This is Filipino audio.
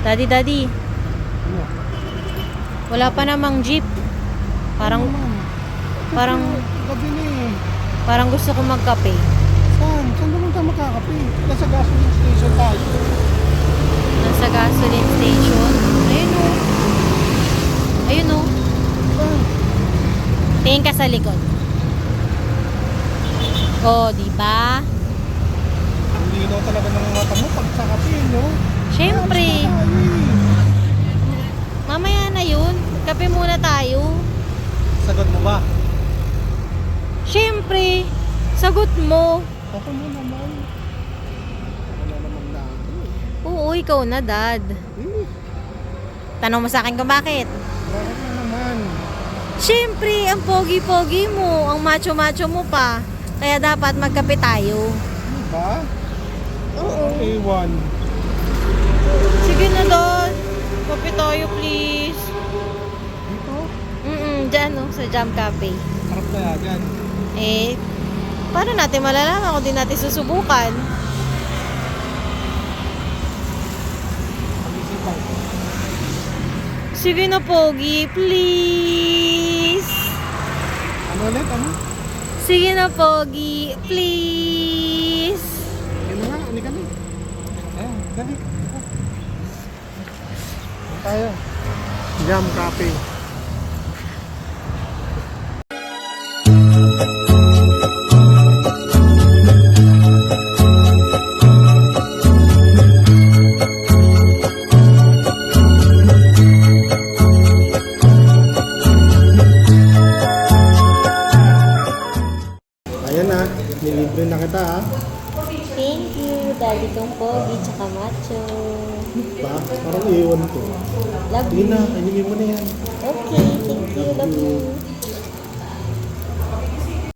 Daddy, daddy. Ano? Wala pa namang jeep. Parang, Ano parang, Gabi na eh. parang gusto ko magkape. Saan? Saan naman tayo makakape? Nasa gasoline station tayo. Nasa gasoline station. Ayun o. Ayun o. Saan? Tingin ka sa likod. Oh, di ba? Ang linaw talaga ng mata mo pag sa kape, no? Syempre. Alis na tayo eh. Mamaya na yun. Kape muna tayo. Sagot mo ba? Syempre. Sagot mo. Ako mo naman. Wala naman na ako eh. Oo, ikaw na, dad. Eh, Tanong mo sa akin kung bakit. bakit na naman? Syempre, ang pogi-pogi mo, ang macho-macho mo pa. Kaya dapat magkape tayo. Ano ba? Oo. A1. Mm-mm, dyan, no, sa Jam Cafe. Harap kaya dyan. Eh, paano natin malalaman kung di natin susubukan? Pag-isipan ko. Sige na, Pogi, please. Ano ulit? Ano? Sige na, Pogi, please. Ano nga? Ano ka na? Ayan, dali. Ano tayo? Jam Cafe. Ayan na, nilibre na kita ha. Thank you, Daddy kong Pogi, tsaka Macho. Ba? Parang iwan ko. Love Sige na, kainin mo na yan. Okay, thank you, love you.